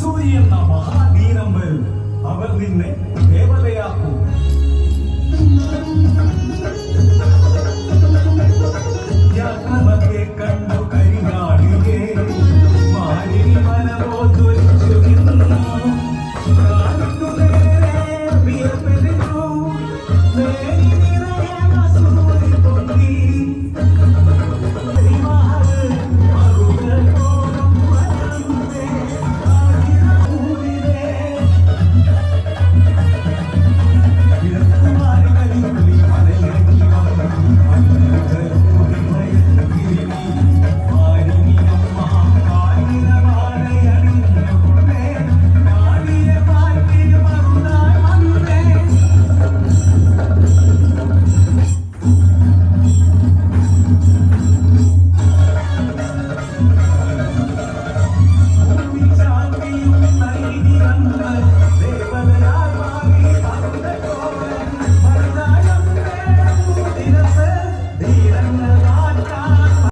അസൂരി എന്ന മഹാവീരം വരും അവർ നിന്നെ ദേവതയാക്കും. യാത്ര കണ്ടു